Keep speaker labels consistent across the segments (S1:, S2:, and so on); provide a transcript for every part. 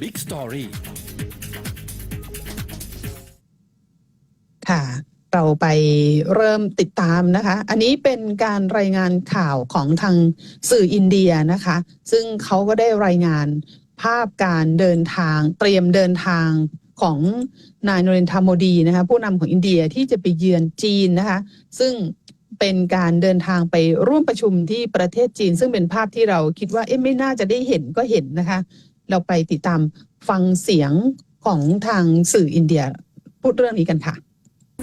S1: Big Story
S2: ค่ะ เราไปเริ่มติดตามนะคะ อันนี้เป็นการรายงานข่าวของทางสื่ออินเดียนะคะ ซึ่งเขาก็ได้รายงานภาพการเดินทางเตรียมเดินทางของนายนเรนทราโมดีนะคะผู้นำของอินเดียที่จะไปเยือนจีนนะคะ ซึ่งเป็นการเดินทางไปร่วมประชุมที่ประเทศจีน ซึ่งเป็นภาพที่เราคิดว่าเอ๊ะไม่น่าจะได้เห็นก็เห็นนะคะ เราไปติดตามฟังเสียงของทางสื่ออินเดียพูดเรื่องนี้กันค่ะ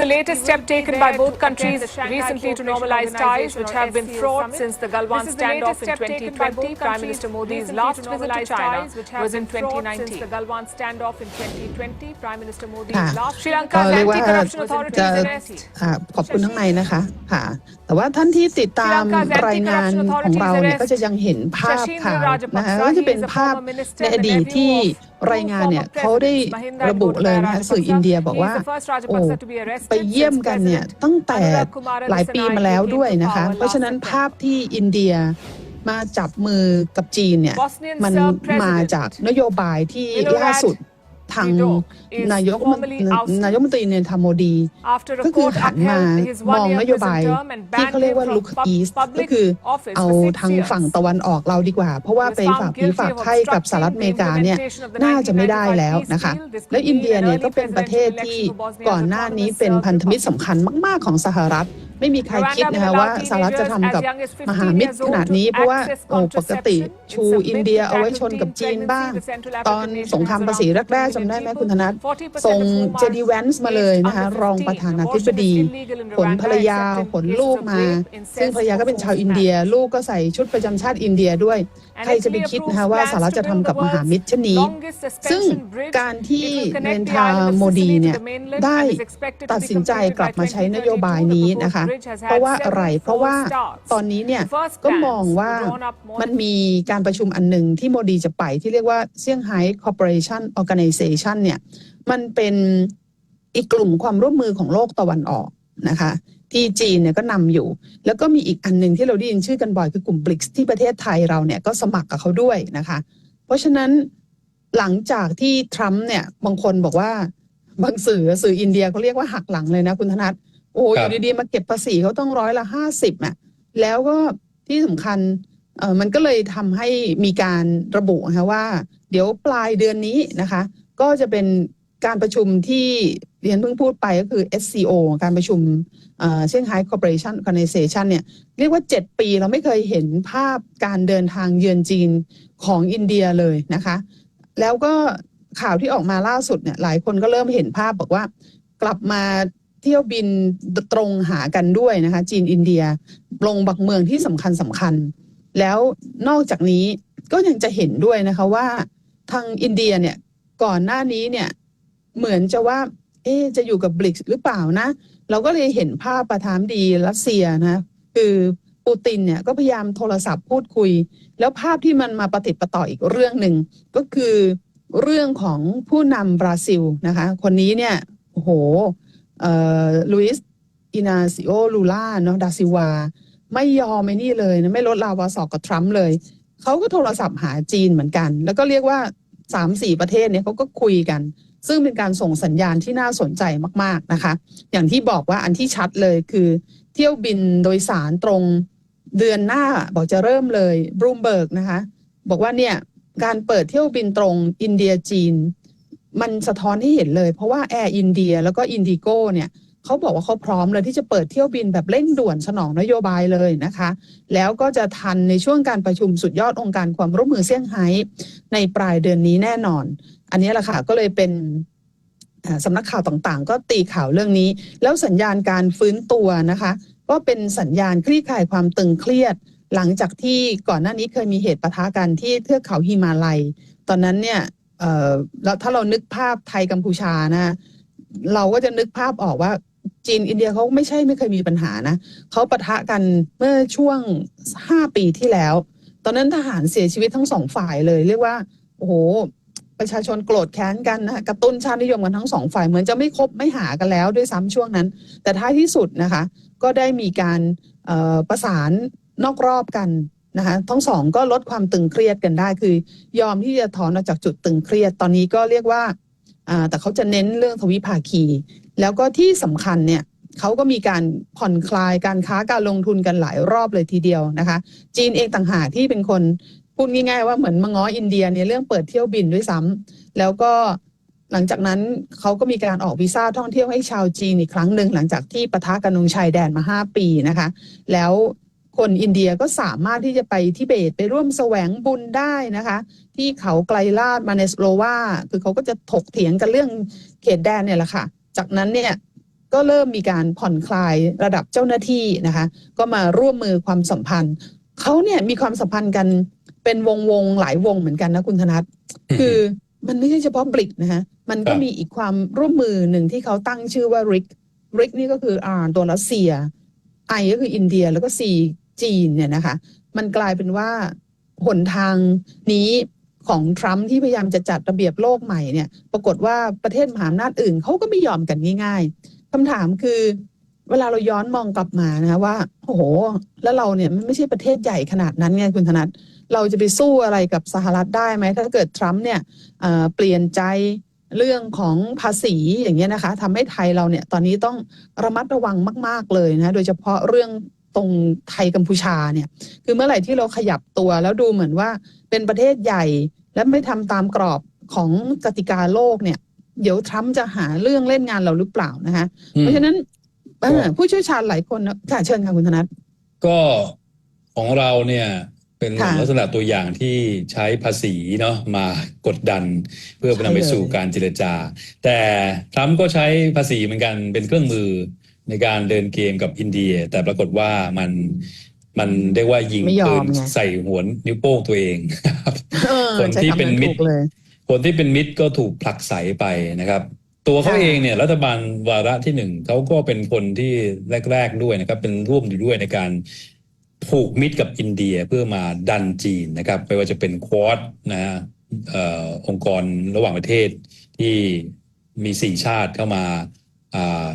S3: The latest step taken by both countries recently to normalize ties which have been fraught since the Galwan standoff in 2020. Prime Minister Modi's last visit to China was in 2019. The Galwan standoff in 2020. Prime Minister Modi's
S2: ค่ะ
S3: last Sri
S2: ก็
S3: Lanka's
S2: เรียกว่า
S3: anti-corruption
S2: จะ
S3: authorities arrest.
S2: อ่าขอบคุณทั้งในนะคะค่ะแต่ว่าท่านที่ติดตามรายงานของเราเนี่ยก็จะยังเห็นภาพข่าวนะคะก็จะเป็นภาพในอดีตที่ รายงานเนี่ยเขาได้ระบุเลยนะคะสื่ออินเดียบอกว่าโอ้ไปเยี่ยมกันเนี่ยตั้งแต่หลายปีมาแล้วด้วยนะคะ เพราะฉะนั้นภาพที่อินเดียมาจับมือกับจีนเนี่ยมันมาจากนโยบายที่ล่าสุด ทางนายกมนนายกมนตรีเนทาโมดี
S3: After a
S2: ก็คือ
S3: court
S2: หันมา
S3: upheld his
S2: มอง
S3: one-year
S2: นโยบาย
S3: prison term and
S2: ที่
S3: banned
S2: เขาเรียก
S3: him
S2: ว่า
S3: from
S2: look
S3: pub-
S2: east ก็
S3: public
S2: คือ
S3: office
S2: เอา
S3: for six
S2: ทาง
S3: years.
S2: ฝั่งตะวันออกเราดีกว่า เพราะว่าไปฝากผีฝากไข้กับสหรัฐอเมริกาเนี่ยน่าจะไม่ได้แล้วนะคะ และอินเดียเนี่ยก็เป็นประเทศที่ก่อนหน้านี้เป็นพันธมิตรสำคัญมาก ๆ ของสหรัฐ ไม่มีใครคิดนะคะว่าสหรัฐจะทำกับมหามิตรขนาดนี้ เพราะว่าโอ้ปกติชูอินเดียเอาไว้ชนกับจีนบ้าง ตอนสงครามภาษีแรกๆจำได้ไหมคุณธนัทส่งเจดีแวนส์มาเลยนะคะรองประธานาธิบดีขนภรรยาขนลูกมา ซึ่งภรรยาก็เป็นชาวอินเดีย ลูกก็ใส่ชุดประจำชาติอินเดียด้วย ใครจะไปคิดนะคะว่าสหรัฐจะทำกับมหามิตรเช่นนี้ ซึ่งการที่เนนทาโมดีเนี่ยได้ตัดสินใจกลับมาใช้นโยบายนี้นะคะเพราะว่าอะไร เพราะว่าตอนนี้เนี่ยก็มองว่ามันมีการประชุมอันหนึ่งที่โมดีจะไปที่เรียกว่าเซี่ยงไฮ้ Corporation Organization เนี่ยมันเป็นอีกกลุ่มความร่วมมือของโลกตะวันออกนะคะที่จีนเนี่ยก็นำอยู่ แล้วก็มีอีกอันหนึ่งที่เราได้ยินชื่อกันบ่อยคือกลุ่มบริกที่ประเทศไทยเราเนี่ยก็สมัครกับเขาด้วยนะคะ เพราะฉะนั้นหลังจากที่ทรัมป์เนี่ยบางคนบอกว่าบางสื่อสื่ออินเดียเขาเรียกว่าหักหลังเลยนะคุณธนัท โอ้อ
S4: ครับ
S2: ยู่ดีๆมาเก็บภาษีเขาต้องร้อยละห้าสิบอะแล้วก็ที่สำคัญเออมันก็เลยทำให้มีการระบุนะคะว่า เดี๋ยวปลายเดือนนี้นะคะ ก็จะเป็นการประชุมที่เรียนเพิ่งพูดไปก็คือ SCO การประชุมเซี่ยงไฮ้ Corporation Organization เนี่ยเรียกว่า 7 ปีเราไม่เคยเห็นภาพการเดินทางเยือนจีนของอินเดียเลยนะคะ แล้วก็ข่าวที่ออกมาล่าสุดเนี่ยหลายคนก็เริ่มเห็นภาพบอกว่ากลับมา เที่ยวบินตรงหากันด้วยนะคะ จีนอินเดียลงบักเมืองที่สำคัญสำคัญ แล้วนอกจากนี้ก็ยังจะเห็นด้วยนะคะว่าทางอินเดียเนี่ยก่อนหน้านี้เนี่ยเหมือนจะว่า เอ๊จะอยู่กับบริกหรือเปล่านะ เราก็เลยเห็นภาพประธานดีรัสเซียนะคือปูตินเนี่ยก็พยายามโทรศัพท์พูดคุย แล้วภาพที่มันมาประติดประต่ออีกเรื่องหนึ่งก็คือเรื่องของผู้นำบราซิลนะคะ คนนี้เนี่ยโอ้โห ลุยส์อินาซิโอลูล่าเนาะดาซิวา ไม่ยอมไอ้นี่เลยนะไม่ลดลาวาสอกกับทรัมป์เลย เขาก็โทรศัพท์หาจีนเหมือนกัน แล้วก็เรียกว่าสามสี่ประเทศเนี่ยเขาก็คุยกัน ซึ่งเป็นการส่งสัญญาณที่น่าสนใจมากๆนะคะ อย่างที่บอกว่าอันที่ชัดเลยคือ เที่ยวบินโดยสารตรงเดือนหน้าบอกจะเริ่มเลยบรูมเบิร์กนะคะ บอกว่าเนี่ยการเปิดเที่ยวบินตรงอินเดียจีน มันสะท้อนให้เห็นเลย เพราะว่าแอร์อินเดียแล้วก็อินดิโก้เนี่ยเขาบอกว่าเขาพร้อมเลยที่จะเปิดเที่ยวบินแบบเร่งด่วนสนองนโยบายเลยนะคะ แล้วก็จะทันในช่วงการประชุมสุดยอดองค์การความร่วมมือเซี่ยงไฮ้ในปลายเดือนนี้แน่นอน อันนี้แหละค่ะก็เลยเป็นสำนักข่าวต่างๆ ก็ตีข่าวเรื่องนี้ แล้วสัญญาณการฟื้นตัวนะคะ ก็เป็นสัญญาณคลี่คลายความตึงเครียด หลังจากที่ก่อนหน้านี้เคยมีเหตุปะทะกันที่เทือกเขาฮิมาลัย ตอนนั้นเนี่ย เอ่อแล้วถ้าเรานึกภาพไทยกัมพูชานะเราก็จะนึกภาพออกว่าจีนอินเดียเขาไม่ใช่ไม่เคยมีปัญหานะเขาปะทะกันเมื่อช่วงห้าปีที่แล้ว ตอนนั้นทหารเสียชีวิตทั้งสองฝ่ายเลย เรียกว่าโอ้โหประชาชนโกรธแค้นกันนะกระตุ้นชาตินิยมกันทั้งสองฝ่ายเหมือนจะไม่คบไม่หากันแล้วด้วยซ้ำช่วงนั้น แต่ท้ายที่สุดนะคะ ก็ได้มีการประสานนอกรอบกัน นะคะทั้งสองก็ลดความตึงเครียดกันได้ คือยอมที่จะถอนออกจากจุดตึงเครียดตอนนี้ก็เรียกว่าแต่เขาจะเน้นเรื่องทวิภาคี แล้วก็ที่สำคัญเนี่ยเขาก็มีการผ่อนคลายการค้าการลงทุนกันหลายรอบเลยทีเดียวนะคะ จีนเองต่างหากที่เป็นคนพูดง่ายๆว่าเหมือนมาง้ออินเดียในยเรื่องเปิดเที่ยวบินด้วยซ้ำแล้วก็หลังจากนั้นเขาก็มีการออกวีซ่าท่องเที่ยวให้ชาวจีนอีกครั้งหนึ่งหลังจากที่ปะทะกันตรงชายแดนมาห้าปีนะคะ แล้ว คนอินเดียก็สามารถที่จะไปทิเบตไปร่วมแสวงบุญได้นะคะ ที่เขาไกลลาดมาเนสโลวาคือเขาก็จะถกเถียงกันเรื่องเขตแดนเนี่ยแหละค่ะ จากนั้นเนี่ยก็เริ่มมีการผ่อนคลายระดับเจ้าหน้าที่นะคะ ก็มาร่วมมือความสัมพันธ์เขาเนี่ยมีความสัมพันธ์กันเป็นวงวงๆหลายวงเหมือนกันนะคุณธนัทคือมันไม่ใช่เฉพาะบริกนะฮะมันก็มีอีกความร่วมมือหนึ่งที่เขาตั้งชื่อว่าริกริกนี่ก็คืออ่าตัวรัสเซียไอก็คืออินเดียแล้วก็ซี จีนเนี่ยนะคะ มันกลายเป็นว่าหนทางนี้ของทรัมป์ที่พยายามจะจัดระเบียบโลกใหม่เนี่ย ปรากฏว่าประเทศมหาอำนาจอื่นเขาก็ไม่ยอมกันง่ายๆคำถามคือเวลาเราย้อนมองกลับมานะคะว่าโอ้โห แล้วเราเนี่ยมันไม่ใช่ประเทศใหญ่ขนาดนั้นไงคุณธนัทเราจะไปสู้อะไรกับสหรัฐได้ไหม ถ้าเกิดทรัมป์เนี่ยเเปลี่ยนใจเรื่องของภาษีอย่างเงี้ยนะคะทำให้ไทยเราเนี่ยตอนนี้ต้องระมัดระวังมาก ๆเลยนะโดยเฉพาะเรื่อง ตรงไทยกัมพูชาเนี่ย คือเมื่อไหร่ที่เราขยับตัวแล้วดูเหมือนว่าเป็นประเทศใหญ่ และไม่ทำตามกรอบของกติกาโลกเนี่ย เดี๋ยวทรัมป์จะหาเรื่องเล่นงานเราหรือเปล่านะคะ เพราะฉะนั้นเอ่อผู้เชี่ยวชาญหลายคนนะค่ะเชิญค่ะคุณธนัท
S1: ก็ของเราเนี่ยเป็น
S2: ค่ะ
S1: ลักษณะตัวอย่างที่ใช้ภาษีเนาะมากดดันเพื่อ
S2: ใช่
S1: นำไป
S2: เลย
S1: สู่การเจรจา แต่ทรัมป์ก็ใช้ภาษีเหมือนกันเป็นเครื่องมือ ในการเดินเกมกับอินเดีย แต่ปรากฏว่ามันมันเรียกว่ายิง
S2: ไม่ยอ
S1: ปื
S2: ม
S1: น
S2: ไง
S1: ใส่หัวนิ้วโป้งตัวเอง
S2: เออ
S1: คน
S2: ใช้
S1: ที่
S2: คำ
S1: เป็น
S2: นั้น
S1: มิ
S2: ถู
S1: ตร
S2: กเลย
S1: คนที่เป็นมิตรก็ถูกผลักไสไปนะครับตัวเขา
S2: ค่ะ
S1: เองเนี่ยรัฐบาลวาระที่หนึ่งเขาก็เป็นคนที่แรก ๆด้วยนะครับ เป็นร่วมอยู่ด้วยในการผูกมิตรกับอินเดียเพื่อมาดันจีนนะครับ ไม่ว่าจะเป็นควอดนะฮะเอ่อองค์กรระหว่างประเทศที่มีสี่ชาติเข้ามาอ่า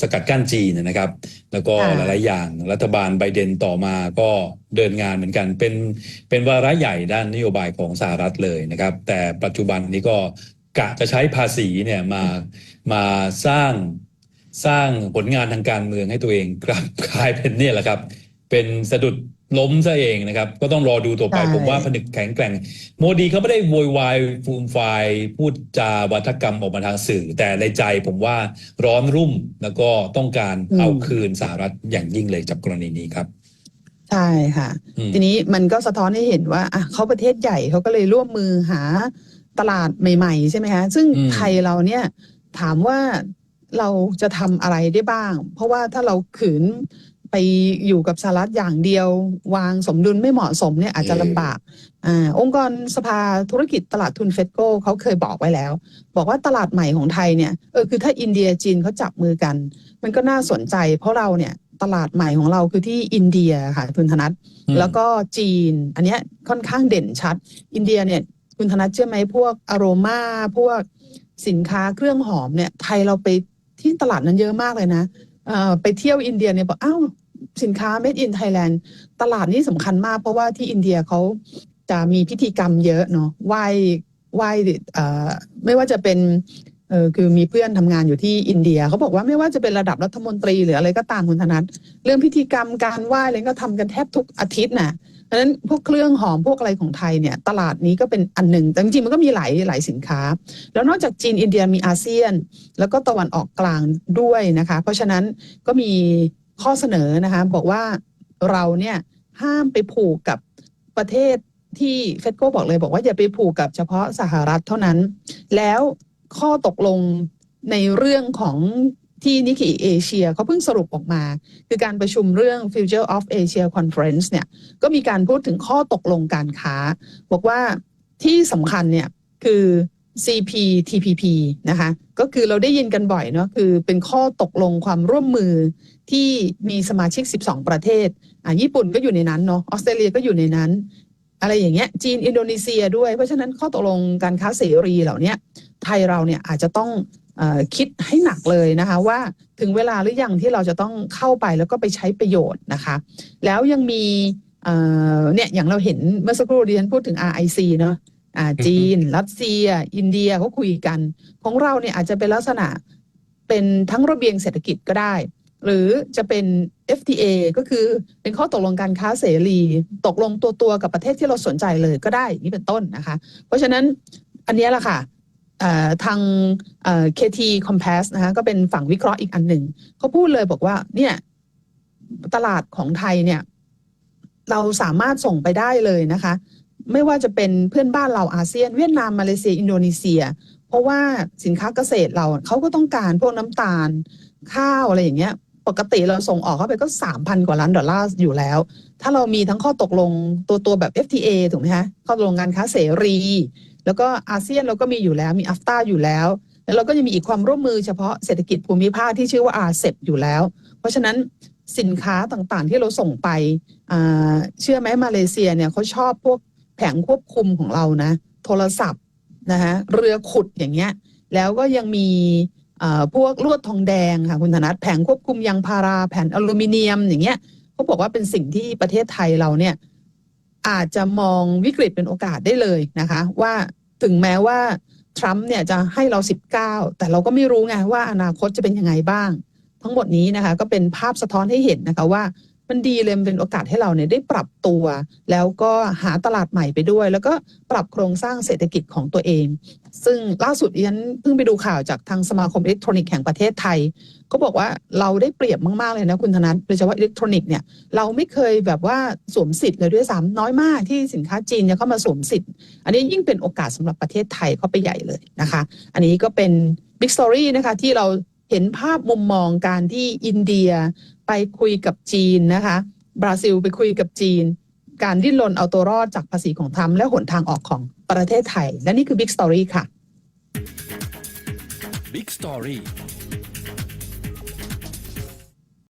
S1: สกัดกั้นจีนนะครับ แล้วก็
S2: ค่ะ
S1: หลาย ๆ อย่างรัฐบาลไบเดนต่อมาก็เดินงานเหมือนกัน เป็นเป็นวาระใหญ่ด้านนโยบายของสหรัฐเลยนะครับ แต่ปัจจุบันนี้ก็กะจะใช้ภาษีเนี่ยมามาสร้างสร้างผลงานทางการเมืองให้ตัวเองกลับกลายเป็นเนี่ยแหละครับ เป็นสะดุด ล้มซะเองนะครับ ก็ต้องรอดูต่อไป
S2: ใช่
S1: ผมว่าผนึกแข็งแกร่ง โมดีเขาไม่ได้โวยวายฟูมฟายพูดจาวัฒกรรมออกมาทางสื่อ แต่ในใจผมว่าร้อนรุ่มแล้วก็ต้องการ
S2: อืม
S1: เอาคืนสหรัฐอย่างยิ่งเลยจากกรณีนี้ครับ
S2: ใช่ค่ะ
S1: อืม
S2: ทีนี้มันก็สะท้อนให้เห็นว่าอะเขาประเทศใหญ่เขาก็เลยร่วมมือหาตลาดใหม่ ๆ ใช่ไหมคะซึ่ง
S1: อืม
S2: ไทยเราเนี่ยถามว่าเราจะทำอะไรได้บ้าง เพราะว่าถ้าเราขืน ไปอยู่กับสหรัฐอย่างเดียว วางสมดุลไม่เหมาะสมเนี่ยอาจจะลำบากอ่าองค์กรสภาธุรกิจตลาดทุนเฟดโกเขาเคยบอกไว้แล้ว บอกว่าตลาดใหม่ของไทยเนี่ยเออคือถ้าอินเดียจีนเขาจับมือกัน มันก็น่าสนใจ เพราะเราเนี่ยตลาดใหม่ของเราคือที่อินเดียค่ะคุณธนัท
S1: อืม
S2: แล้วก็จีน อันเนี้ยค่อนข้างเด่นชัด อินเดียเนี่ยคุณธนัทเชื่อไหมพวกอโรมาพวกสินค้าเครื่องหอมเนี่ยไทยเราไปที่ตลาดนั้นเยอะมากเลยนะเอ่อ ไปเที่ยวอินเดียเนี่ยบอกอ้าวสินค้า made in Thailand ตลาดนี้สำคัญมาก เพราะว่าที่อินเดียเขาจะมีพิธีกรรมเยอะเนาะไหว้ไหว้ไม่ว่าจะเป็นเออคือมีเพื่อนทำงานอยู่ที่อินเดียเขาบอกว่าไม่ว่าจะเป็นระดับรัฐมนตรีหรืออะไรก็ตามคุณธนัทเรื่องพิธีกรรมการไหว้อะไรก็ทำกันแทบทุกอาทิตย์น่ะ เพราะฉะนั้นพวกเครื่องหอมพวกอะไรของไทยเนี่ยตลาดนี้ก็เป็นอันหนึ่งแต่จริงๆมันก็มีหลายหลายสินค้า แล้วนอกจากจีนอินเดียมีอาเซียน แล้วก็ตะวันออกกลางด้วยนะคะ เพราะฉะนั้นก็มีข้อเสนอนะคะบอกว่าเราเนี่ยห้ามไปผูกกับประเทศที่เฟดโกบอกเลยบอกว่าอย่าไปผูกกับเฉพาะสหรัฐเท่านั้น แล้วข้อตกลงในเรื่องของ ที่นิกิเอเชียเขาเพิ่งสรุปออกมา คือการประชุมเรื่อง Future of Asia Conference เนี่ยก็มีการพูดถึงข้อตกลงการค้า บอกว่าที่สำคัญเนี่ยคือ CPTPP นะคะก็คือเราได้ยินกันบ่อยเนาะคือเป็นข้อตกลงความร่วมมือที่มีสมาชิก 12 ประเทศอะญี่ปุ่นก็อยู่ในนั้นเนาะออสเตรเลียก็อยู่ในนั้น อะไรอย่างเงี้ยจีนอินโดนีเซียด้วย เพราะฉะนั้นข้อตกลงการค้าเสรีเหล่านี้ไทยเราเนี่ยอาจจะต้อง คิดให้หนักเลยนะคะว่าถึงเวลาหรือยังที่เราจะต้องเข้าไปแล้วก็ไปใช้ประโยชน์นะคะ แล้วยังมีเเอ่อเนี่ยอย่างเราเห็นเมื่อสักครู่ดิฉันพูดถึง RIC เนาะอ่าจีน รัสเซีย อินเดียเขาคุยกัน ของเราเนี่ยอาจจะเป็นลักษณะเป็นทั้งระเบียงเศรษฐกิจก็ได้ หรือจะเป็น FTA ก็คือเป็นข้อตกลงการค้าเสรี ตกลงตัวตัวๆกับประเทศที่เราสนใจเลยก็ได้อย่างนี้เป็นต้นนะคะ เพราะฉะนั้นอันเนี้ยแหละค่ะเอ่อ ทางเอ่อ KT Compass นะคะก็เป็นฝั่งวิเคราะห์อีกอันหนึ่งเขาพูดเลยบอกว่าเนี่ยตลาดของไทยเนี่ยเราสามารถส่งไปได้เลยนะคะ ไม่ว่าจะเป็นเพื่อนบ้านเราอาเซียน เวียดนามมาเลเซีย อินโดนีเซีย เพราะว่าสินค้าเกษตรเราเขาก็ต้องการพวกน้ำตาล ข้าวอะไรอย่างเงี้ย ปกติเราส่งออกเข้าไปก็สามพันกว่าล้านดอลลาร์อยู่แล้ว ถ้าเรามีทั้งข้อตกลงตัวตัวแบบ FTA ถูกไหมคะข้อตกลงการค้าเสรี แล้วก็อาเซียนเราก็มีอยู่แล้วมีอัฟตาอยู่แล้ว แล้วเราก็จะมีอีกความร่วมมือเฉพาะเศรษฐกิจภูมิภาคที่ชื่อว่าอาเซบอยู่แล้ว เพราะฉะนั้นสินค้าต่างๆ ที่เราส่งไปเชื่อไหมมาเลเซียเนี่ยเขาชอบพวกแผงควบคุมของเรานะ โทรศัพท์นะคะเรือขุดอย่างเงี้ยแล้วก็ยังมีพวกลวดทองแดงค่ะคุณธนัทแผงควบคุมยางพาราแผ่นอลูมิเนียมอย่างเงี้ยเขาบอกว่าเป็นสิ่งที่ประเทศไทยเราเนี่ยอาจจะมองวิกฤตเป็นโอกาสได้เลยนะคะ ว่า ถึงแม้ว่าทรัมป์เนี่ยจะให้เรา 19 แต่เราก็ไม่รู้ไงว่าอนาคตจะเป็นยังไงบ้าง ทั้งหมดนี้นะคะก็เป็นภาพสะท้อนให้เห็นนะคะว่า มันดีเลยมันเป็นโอกาสให้เราเนี่ยได้ปรับตัว แล้วก็หาตลาดใหม่ไปด้วย แล้วก็ปรับโครงสร้างเศรษฐกิจของตัวเอง ซึ่งล่าสุดดิฉันเพิ่งไปดูข่าวจากทางสมาคมอิเล็กทรอนิกส์แห่งประเทศไทยก็บอกว่าเราได้เปรียบมาก ๆ เลยนะคุณธนัทโดยเฉพาะอิเล็กทรอนิกส์เนี่ยเราไม่เคยแบบว่าสวมสิทธิ์เลยด้วยซ้ำน้อยมากที่สินค้าจีนจะเข้ามาสวมสิทธิ์ อันนี้ยิ่งเป็นโอกาสสำหรับประเทศไทยเข้าไปใหญ่เลยนะคะ อันนี้ก็เป็นบิ๊กสตอรี่นะคะที่เราเห็นภาพมุมมองการที่อินเดีย ไปคุยกับจีนนะคะ บราซิลไปคุยกับจีน การดิ้นรนเอาตัวรอดจากภาษีของทรัมป์และหนทางออกของประเทศไทย และนี่คือบิ๊กสตอรี่ค่ะ
S4: Big Story